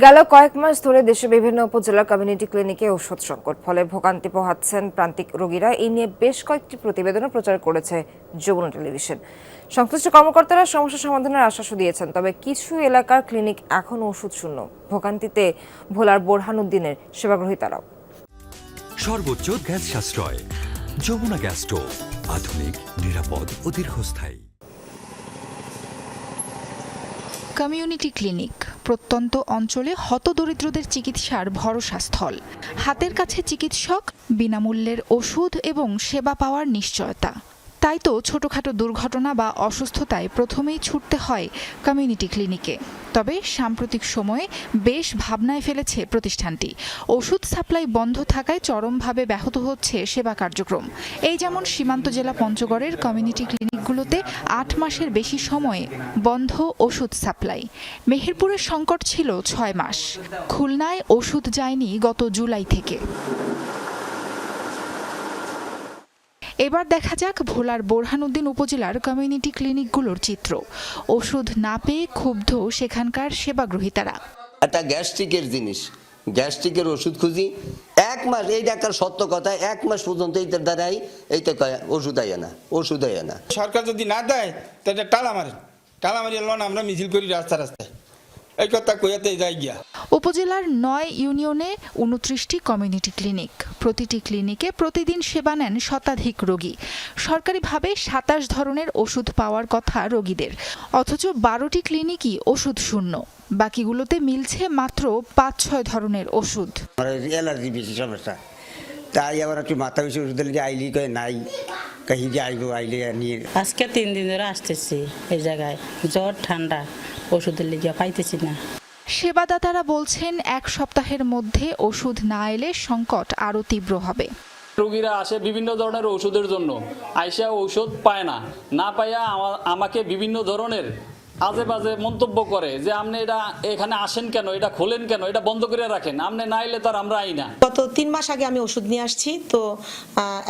গেল কয়েক মাস ধরে দেশে বিভিন্ন উপজেলা কমিউনিটি ক্লিনিকে ওষুধ সংকট। ফলে ভোগান্তি পোহাচ্ছেন প্রান্তিক রোগীরা। এই নিয়ে বেশ কয়েকটি প্রতিবেদনও প্রচার করেছে যমুনা টেলিভিশন। সংশ্লিষ্ট কর্মকর্তারা সমস্যা সমাধানের আশ্বাসও দিয়েছেন তবে কিছু এলাকার ক্লিনিক এখনও ওষুধ শূন্য। ভোগান্তিতে ভোলার বোরহানুদ্দিনের সেবাগ্রহীতারাও সর্বোচ্চ গ্যাস সাশ্রয় যমুনা গ্যাস স্টোভ আধুনিক নিরাপদ ও দীর্ঘস্থায়ী। কমিউনিটি ক্লিনিক প্রত্যন্ত অঞ্চলে হতদরিদ্রদের চিকিৎসার ভরসাস্থল। হাতের কাছে চিকিৎসক বিনামূল্যের ওষুধ এবং সেবা পাওয়ার নিশ্চয়তা। তাই তো ছোটখাটো দুর্ঘটনা বা অসুস্থতায় প্রথমেই ছুটতে হয় কমিউনিটি ক্লিনিকে তবে সাম্প্রতিক সময়ে বেশ ভাবনায় ফেলেছে প্রতিষ্ঠানটি। ওষুধ সাপ্লাই বন্ধ থাকায় চরমভাবে ব্যাহত হচ্ছে সেবা কার্যক্রম। এই যেমন সীমান্ত জেলা পঞ্চগড়ের কমিউনিটি ক্লিনিকগুলোতে আট মাসের বেশি সময়ে বন্ধ ওষুধ সাপ্লাই মেহেরপুরের সংকট ছিল ছয় মাস। খুলনায় ওষুধ যায়নি গত জুলাই থেকে। এবার দেখা যাক ভোলার বোরহানুদ্দিন উপজেলার কমিউনিটি ক্লিনিকগুলোর চিত্র। ওষুধ না পেয়ে ক্ষুব্ধ সেখানকার সেবাগ্রহীতারা। একটা গ্যাস্ট্রিকের জিনিস। গ্যাস্ট্রিকের ওষুধ খুঁজি। এক মাস এই ডাক্তার সত্য কথা এক মাস পর্যন্ত এইটার দ্বারাই এইটা কয় ওষুধ আইয়া না ওষুধ আইয়া না। সরকার যদি না দেয় তাহলে টালা মারেন। টালা মারিয়ে লন আমরা মিছিল করি রাস্তা রাস্তায়। এই কথা কইয়াতে যাই গিয়া। উপজেলার নয় ইউনিয়নে উনত্রিশটি কমিউনিটি ক্লিনিক। প্রতিটি ক্লিনিকে প্রতিদিন সেবা নেন শতাধিক রোগী। সরকারিভাবে সাতাশ ধরনের ওষুধ পাওয়ার কথা রোগীদের। অথচ বারোটি ক্লিনিকই ওষুধ শূন্য। বাকিগুলোতে মিলছে মাত্র পাঁচ ছয় ধরনের ওষুধ। আমার অ্যালার্জি বেশি সমস্যা। তাই আবার একটু মাথা বেশি ওষুধ দিলে যে আইলি কয় নাই। কাহি যাইব আইলে নিয়ে আজকে তিন দিন ধরে আসতেছি এই জায়গায় জ্বর ঠান্ডা ওষুধের লিগে পাইতেছি না সেবাদাতারা বলছেন এক সপ্তাহের মধ্যে ওষুধ না এলে সংকট আরও তীব্র হবে। রোগীরা আসে বিভিন্ন ধরনের ওষুধের জন্য। আইসা ঔষধ পায় না। না পাইয়া আমাকে বিভিন্ন ধরনের আজে বাজে মন্তব্য করে যে আপনি এটা এখানে আসেন কেন? এটা খোলেন কেন? এটা বন্ধ করে রাখেন। আপনি না এলে তার আমরা আই না। গত তিন মাস আগে আমি ওষুধ নিয়ে আসছি তো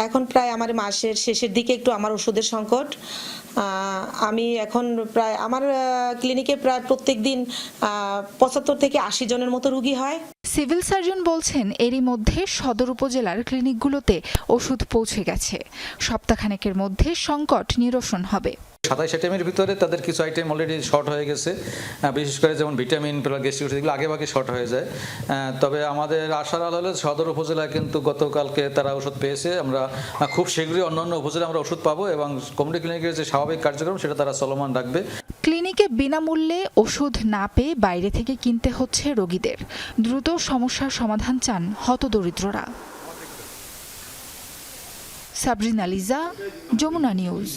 এখন প্রায় আমার মাসের শেষের দিকে একটু আমার ওষুধের সংকট। আমি এখন প্রায় আমার ক্লিনিকে প্রায় প্রত্যেক দিন পঁচাত্তর থেকে আশি জনের মতো রুগী হয়। সিভিল সার্জন বলছেন এরই মধ্যে সদর উপজেলার ক্লিনিকগুলোতে ওষুধ পৌঁছে গেছে। সপ্তাহখানেকের মধ্যে সংকট নিরসন হবে। সাতাইশ আইটেমের ভিতরে তাদের কিছু আইটেম অলরেডি শর্ট হয়ে গেছে। বিশেষ করে যেমন ভিটামিন গ্যাস্ট্রিক এগুলো আগে ভাগে শর্ট হয়ে যায়। তবে আমাদের আশার আলো হলো সদর উপজেলায় কিন্তু গতকালকে তারা ওষুধ পেয়েছে। আমরা খুব শীঘ্রই অন্যান্য উপজেলায় আমরা ওষুধ পাবো এবং কমিউনিটি ক্লিনিকের যে স্বাভাবিক কার্যক্রম সেটা তারা চলমান রাখবে। ক্লিনিকে বিনামূল্যে ওষুধ না পেয়ে বাইরে থেকে কিনতে হচ্ছে রোগীদের। দ্রুত সমস্যার সমাধান চান হতদরিদ্ররা। সাবরিনা লিজা যমুনা নিউজ।